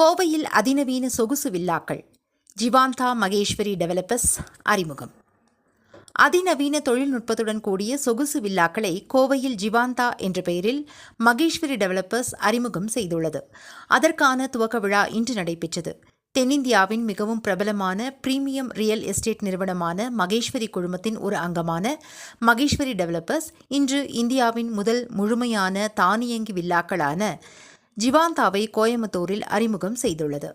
கோவையில் அதிநவீன சொகுசு வில்லாக்கள். ஜிவாந்தா மகேஸ்வரி டெவலப்பர்ஸ் அறிமுகம். அதிநவீன தொழில்நுட்பத்துடன் கூடிய சொகுசு வில்லாக்களை கோவையில் ஜிவாந்தா என்ற பெயரில் மகேஸ்வரி டெவலப்பர்ஸ் அறிமுகம் செய்துள்ளது. அதற்கான துவக்க விழா இன்று நடைபெற்றது. தென்னிந்தியாவின் மிகவும் பிரபலமான பிரீமியம் ரியல் எஸ்டேட் நிறுவனமான மகேஸ்வரி குழுமத்தின் ஒரு அங்கமான மகேஸ்வரி டெவலப்பர்ஸ் இன்று இந்தியாவின் முதல் முழுமையான தானியங்கி வில்லாக்களான ஜிவாந்தாவை கோயம்புத்தூரில் அறிமுகம் செய்துள்ளது.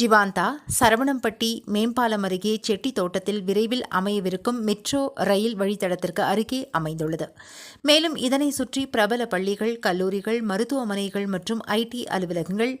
ஜிவாந்தா சரவணம்பட்டி மேம்பாலம் அருகே செட்டி தோட்டத்தில் விரைவில் அமையவிருக்கும் மெட்ரோ ரயில் வழித்தடத்திற்கு அருகே அமைந்துள்ளது. மேலும் இதனை சுற்றி பிரபல பள்ளிகள் கல்லூரிகள் மருத்துவமனைகள் மற்றும் ஐடி அலுவலகங்கள்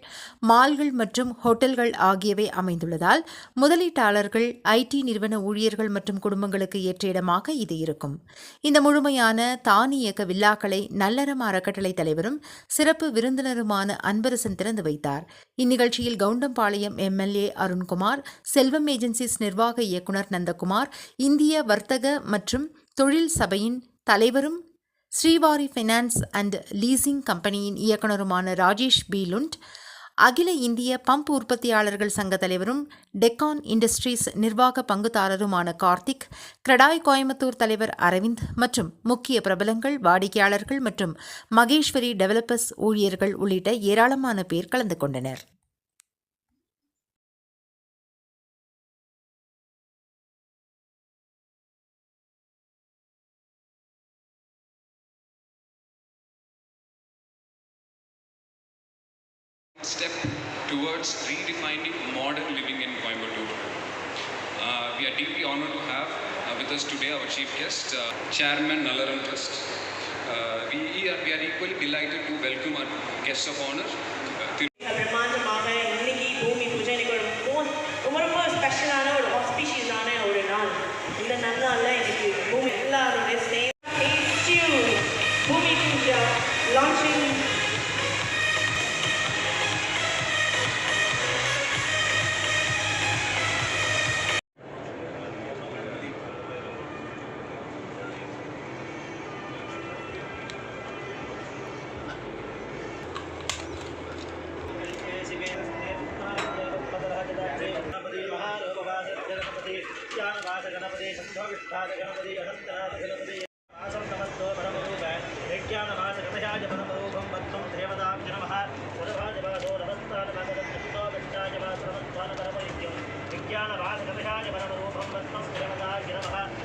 மால்கள் மற்றும் ஹோட்டல்கள் ஆகியவை அமைந்துள்ளதால் முதலீட்டாளர்கள் ஐடி நிறுவன ஊழியர்கள் மற்றும் குடும்பங்களுக்கு ஏற்ற இடமாக இது இருக்கும். இந்த முழுமையான தானியக்க வில்லாக்களை நல்லறம் அறக்கட்டளை தலைவரும் சிறப்பு விருந்தினருமான அன்பரசன் திறந்து வைத்தார். இந்நிகழ்ச்சியில் கவுண்டம்பாளையம் எம்எல்ஏ அருண்குமார் செல்வம் ஏஜென்சிஸ் நிர்வாக இயக்குநர் நந்தகுமார் இந்திய வர்த்தக மற்றும் தொழில் சபையின் தலைவரும் ஸ்ரீவாரி ஃபைனான்ஸ் அண்ட் லீசிங் கம்பெனியின் இயக்குநருமான ராஜேஷ் பி. லுண்ட் அகில இந்திய பம்ப் உற்பத்தியாளர்கள் சங்க தலைவரும் டெக்கான் இண்டஸ்ட்ரீஸ் நிர்வாக பங்குதாரருமான கார்த்திக் கிரடாய் கோயம்புத்தூர் தலைவர் அரவிந்த் மற்றும் முக்கிய பிரபலங்கள் வாடிக்கையாளர்கள் மற்றும் மகேஸ்வரி டெவலப்பர்ஸ் ஊழியர்கள் உள்ளிட்ட ஏராளமான பேர் கலந்து கொண்டனர். step towards redefining modern living in Coimbatore. Uh, we are deeply honored to have uh, with us today our chief guest, uh, Chairman Nalaran Trust. Uh, we are, we, are, equally delighted to welcome our guests of honor. Uh, launching वास गणपति संध्योविष्ठाद गणपति अनंतनाथ गणपति वासं नमस्तो परमरूप यज्ञानवास गणयाज परमरूपं वत्तं देवतां नमः पुरभाजवासो नमस्तानवासदत्तो विष्टाजवासनमस्तानपरमयुज्यं विज्ञानवास गणयाज परमरूपं वत्तं देवतां नमः